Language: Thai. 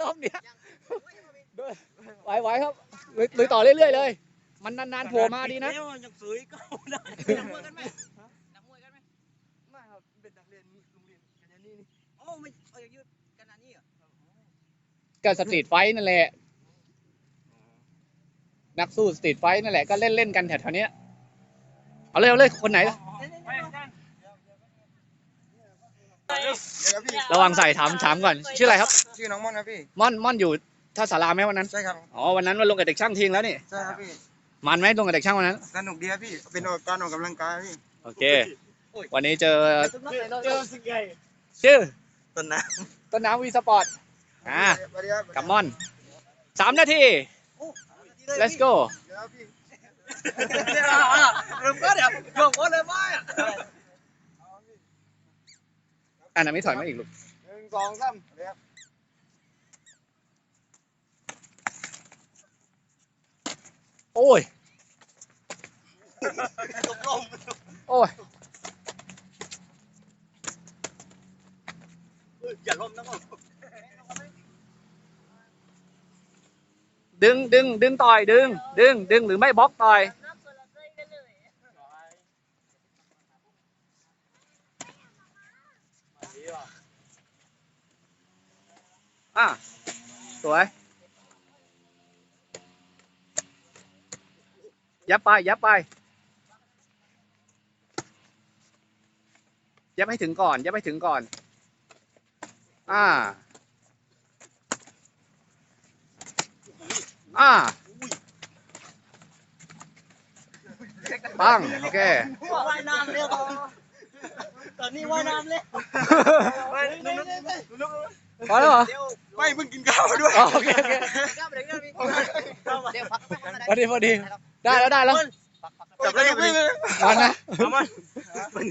รอบเนี้ยไหวไหวครับลุยลุยต่อเรื่อยๆเลย มันนานๆโผล่มาดีนะ แล้วยังสวยก็ได้นักมวยกันไหมนักมวยกันไหมไม่ครับเป็นนักเรียนโรงเรียนกันยานี่นี่โอ้ไม่เออยืดกันอันนี้เหรอก็สตรีทไฟท์นั่นแหละ นักสู้สตรีทไฟท์นั่นแหละก็เล่นเล่นๆกันแถวๆเนี้ยเอาเลยเอาเลยคนไหน ระวังใส่ถามถามก่อน ชื่ออะไรครับ ชื่อน้องม่อนครับพี่ ม่อนม่อนอยู่ท่าสาราไหมวันนั้น ใช่ครับ อ๋อ วันนั้นมาลงกับเด็กช่างทิ้งแล้วนี่ ใช่ครับพี่ มันไหมลงกับเด็กช่างวันนั้น สนุกดีครับพี่ เป็นการออกกำลังกายพี่ โอเค วันนี้เจอ เจอสิไงชื่อ ต้นน้ต้นน้ำวีสปอร์ต อ่าำสวัสดีครับกับม่อนสามนาที let's go เดี๋ยวพี่เดี๋ยวเริ่มก็เดี๋ยวโยกเลยไม่ อันนั้นไม่ถอยมาอีกลูกหนึ่งสองสามเดี๋ยวโอ้ยโอ้ยอย่าล้มนะพ่อดึงดึงดึงต่อยดึง ดึงดึงหรือไม่บล็อกต่อย อะ สวย ยับไป ยับไป ยับให้ถึงก่อน ยับให้ถึงก่อน อ่า อ่าปังโอเคว่ายน้ำเร็วตอนนี้ว่ายน้ำเร็วพอแล้วเหรอ ไม่เพิ่งกินข้าวมาด้วยอ๋อโอเคโอเคก้าวไปเดี๋ยวพี่เดี๋ยวพักพอดีพอดีได้แล้วได้แล้วจับได้ยังพี่วันนะเอามาพอดี